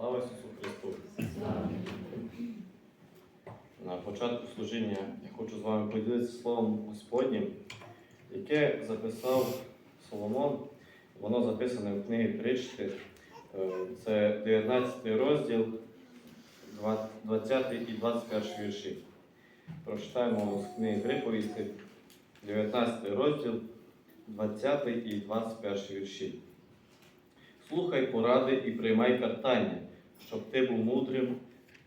Слава Ісусу Христу! На початку служіння я хочу з вами поділитися словом Господнім, яке записав Соломон. Воно записане в книгі Причти. Е, Це 19 розділ, 20 і 21 вірші. Прочитаємо з книги Приповісти, 19 розділ, 20 і 21 вірші. Слухай поради і приймай картання, щоб ти був мудрим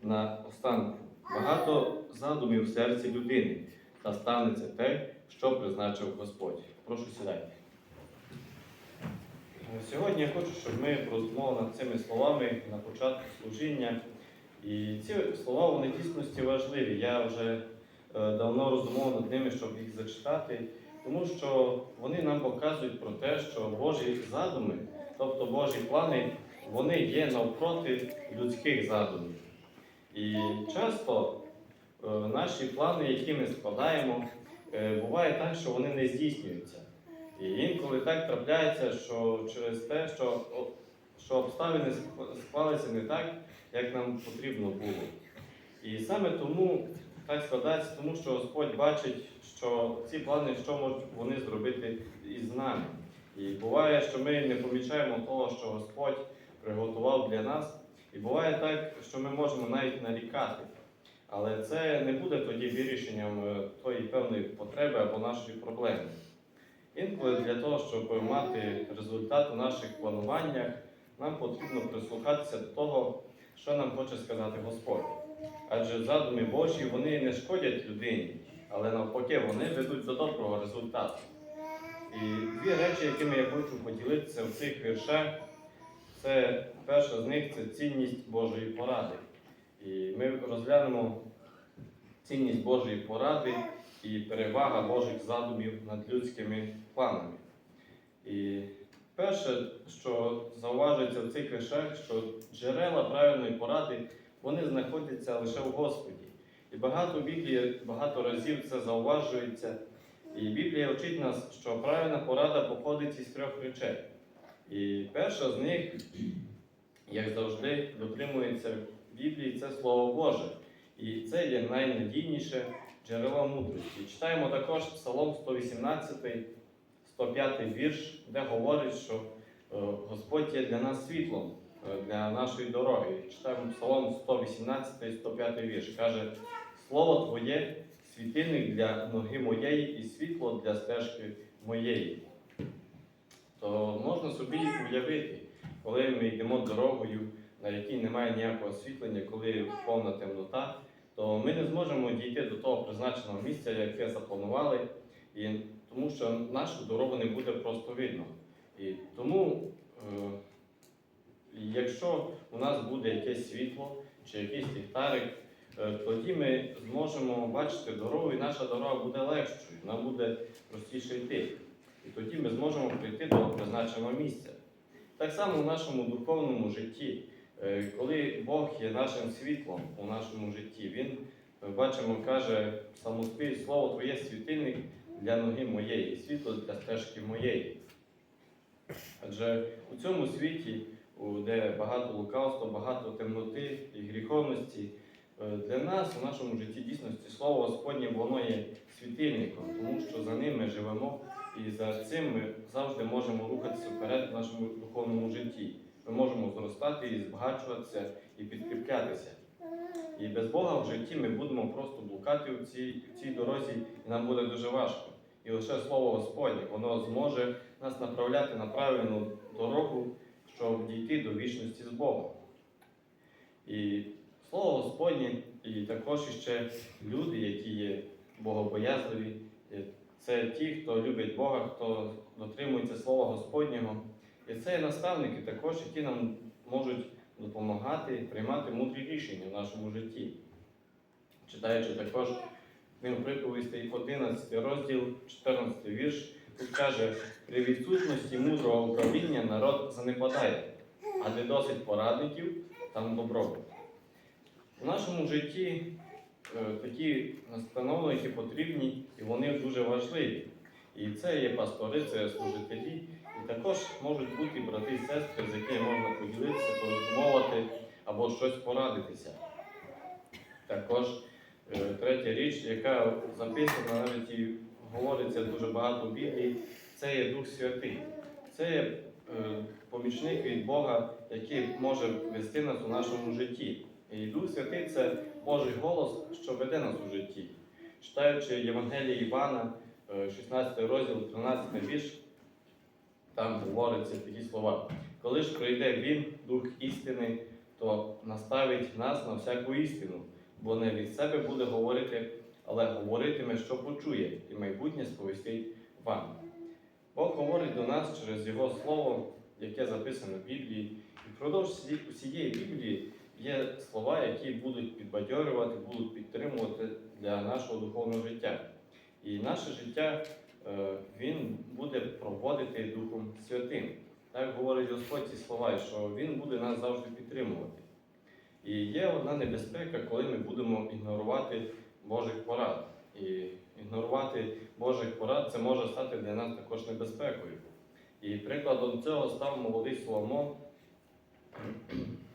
на останку. Багато задумів в серці людини, та станеться те, що призначив Господь. Прошу сідайте. Сьогодні я хочу, щоб ми розмовляли над цими словами на початку служіння. І ці слова вони дійсності важливі. Я вже е, давно роздумував над ними, щоб їх зачитати, тому що вони нам показують про те, що Божі задуми, тобто Божі плани, вони є навпроти людських задумів. І часто е, наші плани, які ми складаємо, е, буває так, що вони не здійснюються. І інколи так трапляється, що через те, що, що обставини склалися не так, як нам потрібно було. І саме тому так складається, тому що Господь бачить, що ці плани, що можуть вони зробити із нами. І буває, що ми не помічаємо того, що Господь приготував для нас. І буває так, що ми можемо навіть нарікати. Але це не буде тоді вирішенням е, тої певної потреби або нашої проблеми. Інколи для того, щоб мати результат у наших плануваннях, нам потрібно прислухатися до того, що нам хоче сказати Господь. Адже задуми Божі вони не шкодять людині, але навпаки вони ведуть до доброго результату. І дві речі, якими я хочу поділитися в цих віршах, це перша з них це цінність Божої поради. І ми розглянемо цінність Божої поради і перевага Божих задумів над людськими планами. І перше, що зауважується в цих віршах, що джерела правильної поради вони знаходяться лише в Господі. І багато Біблії багато разів це зауважується. І Біблія вчить нас, що правильна порада походить із трьох речей. І перша з них, як завжди, дотримується в Біблії, це Слово Боже. І це є найнадійніше джерело мудрості. Читаємо також Псалом 118, 105 вірш, де говорить, що е, Господь є для нас світлом, е, для нашої дороги. Читаємо Псалом 118, 105 вірш. Каже, Слово Твоє світильник для ноги моєї і світло для стежки моєї. То можна собі уявити, коли ми йдемо дорогою, на якій немає ніякого освітлення, коли повна темнота, то ми не зможемо дійти до того призначеного місця, яке запланували, і тому що нашу дорогу не буде просто видно. І тому, е, якщо у нас буде якесь світло чи якийсь ліхтарик, е, тоді ми зможемо бачити дорогу, і наша дорога буде легшою, нам буде простіше йти. І тоді ми зможемо прийти до призначеного місця. Так само в нашому духовному житті, Е, коли Бог є нашим світлом у нашому житті, Він, е, бачимо, каже самоспів, слово Твоє світильник для ноги моєї, світло для стежки моєї. Адже у цьому світі, де багато лукавства, багато темноти і гріховності, е, для нас у нашому житті дійсності слово Господнє воно є світильником, тому що за ним ми живемо, і за цим ми завжди можемо рухатися вперед в нашому духовному житті. Ми можемо зростати і збагачуватися і підкріплятися. І без Бога в житті ми будемо просто блукати в цій, в цій дорозі, і нам буде дуже важко. І лише Слово Господнє, воно зможе нас направляти на правильну дорогу, щоб дійти до вічності з Богом. І Слово Господнє, і також іще люди, які є богобоязливі, це ті, хто любить Бога, хто дотримується Слова Господнього. І це наставники також, які нам можуть допомагати приймати мудрі рішення в нашому житті. Читаючи також книгу приповістей 11 розділ, 14 вірш, тут каже, при відсутності мудрого управління народ занепадає, а де досить порадників, там добробут. У нашому житті такі настанови, які потрібні, і вони дуже важливі. І це є пастори, це є служителі, і також можуть бути брати і сестри, з якими можна поділитися, порозмовити, або щось порадитися. Також е, третя річ, яка записана навіть і говориться дуже багато в Біблії, це є Дух Святий. Це є е, помічник від Бога, який може вести нас у нашому житті. І Дух Святий це Божий голос, що веде нас у житті. Читаючи Євангеліє Івана, е, 16 розділ, 13 вірш, там говориться такі слова. Коли ж прийде Він, Дух істини, то наставить нас на всяку істину, бо не від себе буде говорити, але говоритиме, що почує, і майбутнє сповістить вам. Бог говорить до нас через Його Слово, яке записано в Біблії. І впродовж всієї Біблії є слова, які будуть підбадьорювати, будуть підтримувати для нашого духовного життя. І наше життя е, Він буде проводити Духом Святим. Так говорить Господь ці слова, що Він буде нас завжди підтримувати. І є одна небезпека, коли ми будемо ігнорувати Божих порад. І ігнорувати Божих порад це може стати для нас також небезпекою. І прикладом цього став молодий Соломон.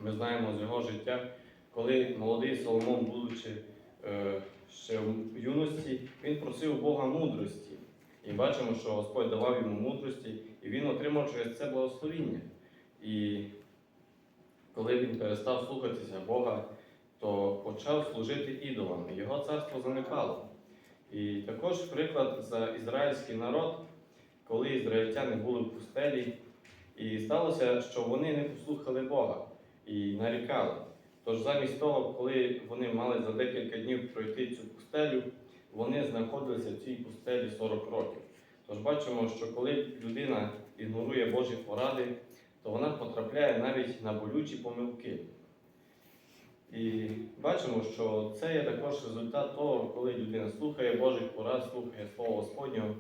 Ми знаємо з його життя, коли молодий Соломон, будучи е, ще в юності, він просив Бога мудрості. І бачимо, що Господь давав йому мудрості, і він отримав через це благословіння. І коли він перестав слухатися Бога, то почав служити ідолам, його царство занепало. І також приклад за ізраїльський народ, коли ізраїльтяни були в пустелі, і сталося, що вони не послухали Бога і нарікали. Тож замість того, коли вони мали за декілька днів пройти цю пустелю, вони знаходилися в цій пустелі 40 років. Тож бачимо, що коли людина ігнорує Божі поради, то вона потрапляє навіть на болючі помилки. І бачимо, що це є також результат того, коли людина слухає Божих порад, слухає Слово Господнього,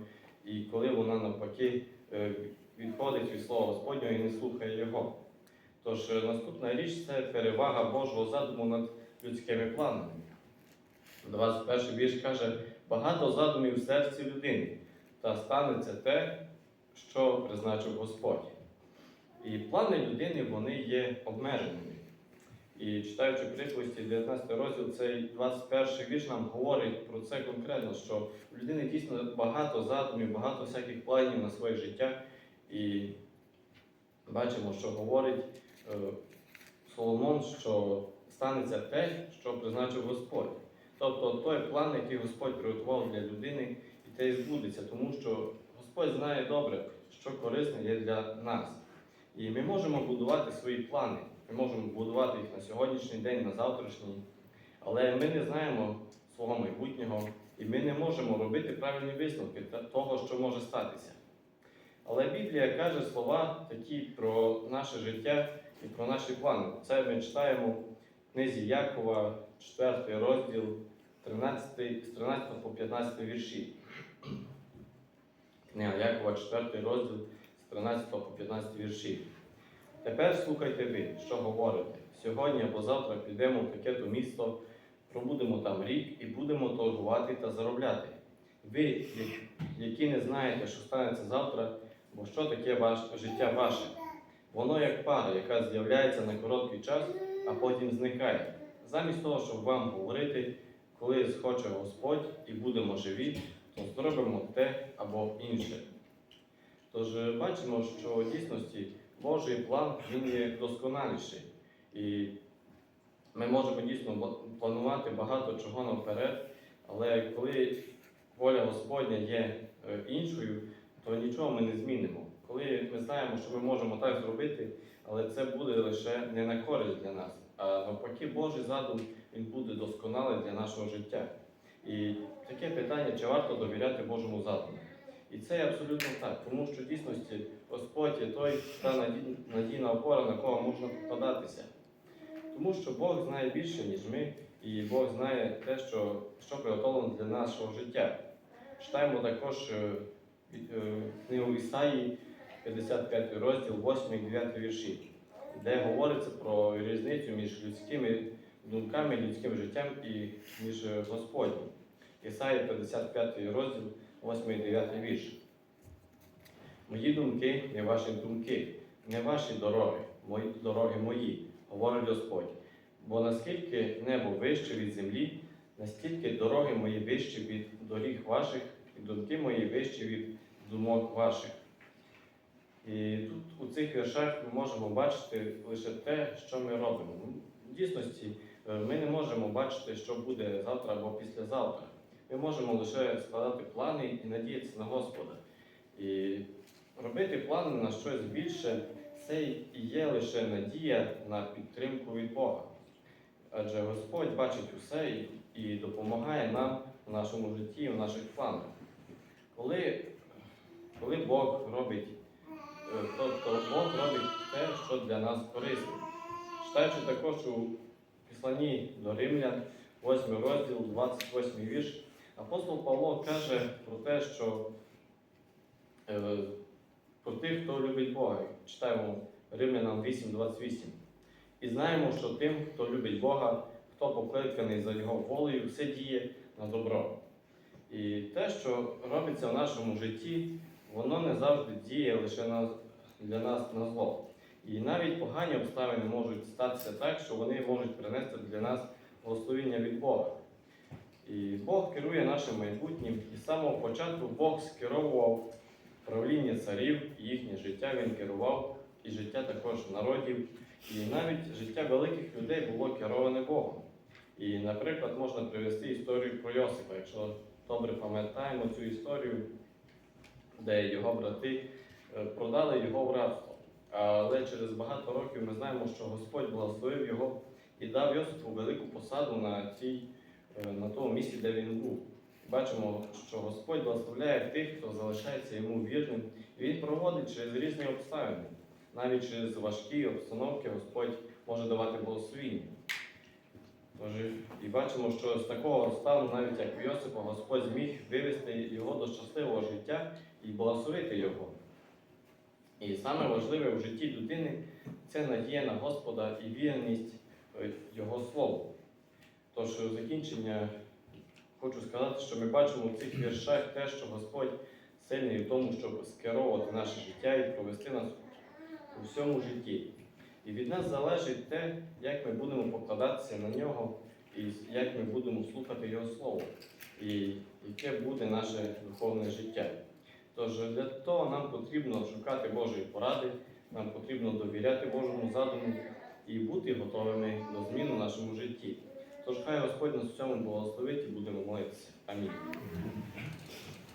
і коли вона навпаки е, відходить від Слова Господнього і не слухає Його. Тож е, наступна річ це перевага Божого задуму над людськими планами. 21 вірш каже, багато задумів в серці людини, та станеться те, що призначив Господь. І плани людини вони є обмеженими. І читаючи приповісті 19 розділ, цей 21 вірш нам говорить про це конкретно, що у людини дійсно багато задумів, багато всяких планів на своє життя. І бачимо, що говорить Соломон, що станеться те, що призначив Господь. Тобто той план, який Господь приготував для людини, і те і збудеться, тому що Господь знає добре, що корисне є для нас. І ми можемо будувати свої плани. Ми можемо будувати їх на сьогоднішній день, на завтрашній, але ми не знаємо свого майбутнього і ми не можемо робити правильні висновки того, що може статися. Але Біблія каже слова такі про наше життя і про наші плани. Це ми читаємо в книзі Якова, 4 розділ, 13, з 13 по 15 вірші. Книга Якова, 4 розділ, з 13 по 15 вірші. Тепер слухайте ви, що говорите. Сьогодні або завтра підемо в таке-то місто, пробудемо там рік і будемо торгувати та заробляти. Ви, які не знаєте, що станеться завтра, бо що таке ваш, життя ваше? Воно як пара, яка з'являється на короткий час, а потім зникає. Замість того, щоб вам говорити, коли схоче Господь і будемо живі, то зробимо те або інше. Тож е, бачимо, що в дійсності Божий план він є досконаліший. І ми можемо дійсно планувати багато чого наперед, але коли воля Господня є е, іншою, то нічого ми не змінимо. Коли ми знаємо, що ми можемо так зробити, але це буде лише не на користь для нас, а навпаки, Божий задум він буде досконалий для нашого життя. І таке питання, чи варто довіряти Божому задуму? І це абсолютно так, тому що в дійсності Господь є той, та надійна опора, на кого можна покладатися. Тому що Бог знає більше, ніж ми, і Бог знає те, що, що приготовлено для нашого життя. Читаємо також е, е, книгу Ісаї, 55 розділ, 8 і 9 вірші, де говориться про різницю між людськими думками, людським життям і між Господнім. Ісаї 55 розділ, 8 і 9 вірш. Мої думки не ваші думки, не ваші дороги, мої дороги мої, говорить Господь. Бо наскільки небо вище від землі, настільки дороги мої вищі від доріг ваших, і думки мої вищі від думок ваших. І тут у цих віршах ми можемо бачити лише те, що ми робимо. Ну, В дійсності е, ми не можемо бачити, що буде завтра або післязавтра. Ми можемо лише складати плани і надіятися на Господа. І робити плани на щось більше це і є лише надія на підтримку від Бога. Адже Господь бачить усе і, допомагає нам в нашому житті, в наших планах. Коли, коли Бог робить, тобто Бог робить те, що для нас корисно. Читаючи також у Післанні до Римлян, 8 розділ, 28 вірш, апостол Павло каже про те, що е, про тих, хто любить Бога. Читаємо Римлянам 8.28. І знаємо, що тим, хто любить Бога, хто покликаний за Його волею, все діє на добро. І те, що робиться в нашому житті, воно не завжди діє лише на, для нас на зло. І навіть погані обставини можуть статися так, що вони можуть принести для нас благословення від Бога. І Бог керує нашим майбутнім, і з самого початку Бог скеровував правління царів, їхнє життя він керував, і життя також народів, і навіть життя великих людей було кероване Богом. І, наприклад, можна привести історію про Йосипа, якщо добре пам'ятаємо цю історію, де його брати е, продали його в рабство. Але через багато років ми знаємо, що Господь благословив його і дав Йосипу велику посаду на, цій, е, на тому місці, де він був. Бачимо, що Господь благословляє тих, хто залишається йому вірним, і він проводить через різні обставини. Навіть через важкі обстановки Господь може давати благословіння. Тож, і бачимо, що з такого стану, навіть як в Йосипа, Господь зміг вивести його до щасливого життя і благословити його. І саме важливе в житті людини це надія на Господа і вірність е, Його Слову. Тож закінчення хочу сказати, що ми бачимо в цих віршах те, що Господь сильний в тому, щоб скеровувати наше життя і провести нас у всьому житті. Від нас залежить те, як ми будемо покладатися на нього, і як ми будемо слухати Його Слово, і яке буде наше духовне життя. Тож для того нам потрібно шукати Божої поради, нам потрібно довіряти Божому задуму і бути готовими до змін у нашому житті. Тож хай Господь нас в цьому благословить і будемо молитися. Амінь.